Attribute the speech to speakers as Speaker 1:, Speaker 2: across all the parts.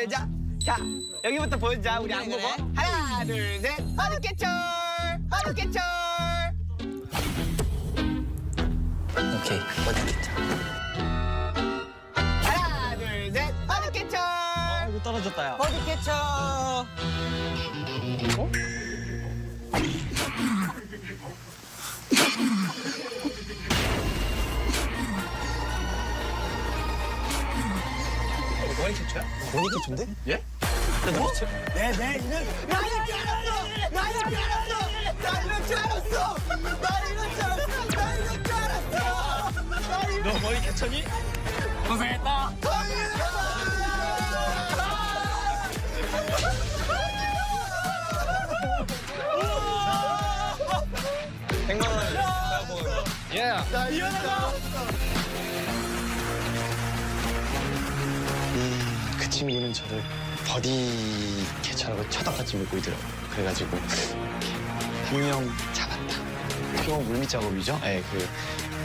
Speaker 1: 들자. 자, 여기부터 보여주자. 우리 안 보고. 하나, 둘, 셋. 어둡겠죠? 어둡겠죠?
Speaker 2: 오케이 어디겠죠?
Speaker 1: 하나, 둘, 셋. 어둡겠죠?
Speaker 2: 이거 떨어졌다 야.
Speaker 1: 어둡겠죠?
Speaker 2: 머리 캐쳐야? 머리 캐쳐인데? 예?
Speaker 1: 네, 네, 이는 나 이럴 줄 알았어! 나 이럴 줄 알았어! 나 이럴 줄 알았어! 나 이럴 줄 알았어! 나 이럴 줄 알았어! 나 이럴
Speaker 2: 너 머리 캐쳐니? 고생했다. 백만 원. 예.
Speaker 3: 음, 그 친구는 저를 버디 캐쳐라고 쳐다봤지 못 보이더라고요. 그래가지고 분명 잡았다. 표 물밑 작업이죠. 네, 그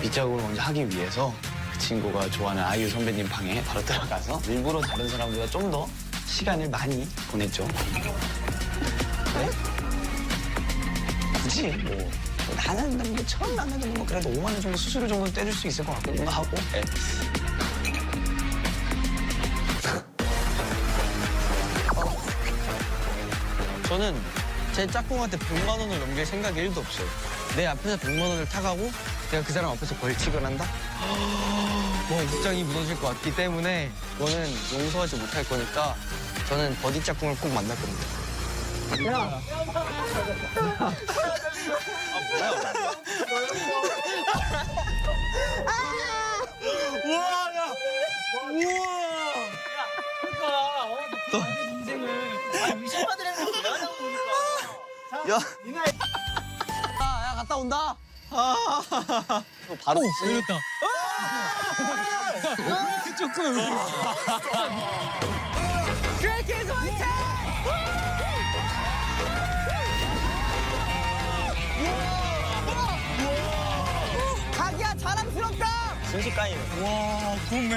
Speaker 3: 밑작업을 먼저 하기 위해서 그 친구가 좋아하는 아이유 선배님 방에 바로 들어가서 일부러 다른 사람보다 좀 더 시간을 많이 보냈죠. 네? 굳이 뭐 나는 뭐 처음 만나도 뭐 그래도 5만 원 정도 수수료 정도 떼줄 수 있을 것 같기도 하고. 네.
Speaker 2: 저는 제 짝꿍한테 100만 원을 넘길 생각이 1도 없어요. 내 앞에서 100만 원을 타가고 내가 그 사람 앞에서 벌칙을 한다? 뭐 국장이 무너질 것 같기 때문에 그거는 용서하지 못할 거니까 저는 버디 짝꿍을 꼭 만날 겁니다. 야, 아, 야 갔다 온다. 아, 또 바로 이랬다. 조금.
Speaker 1: 자기야 자랑스럽다!
Speaker 2: 순식간이네. 와, 굿맨.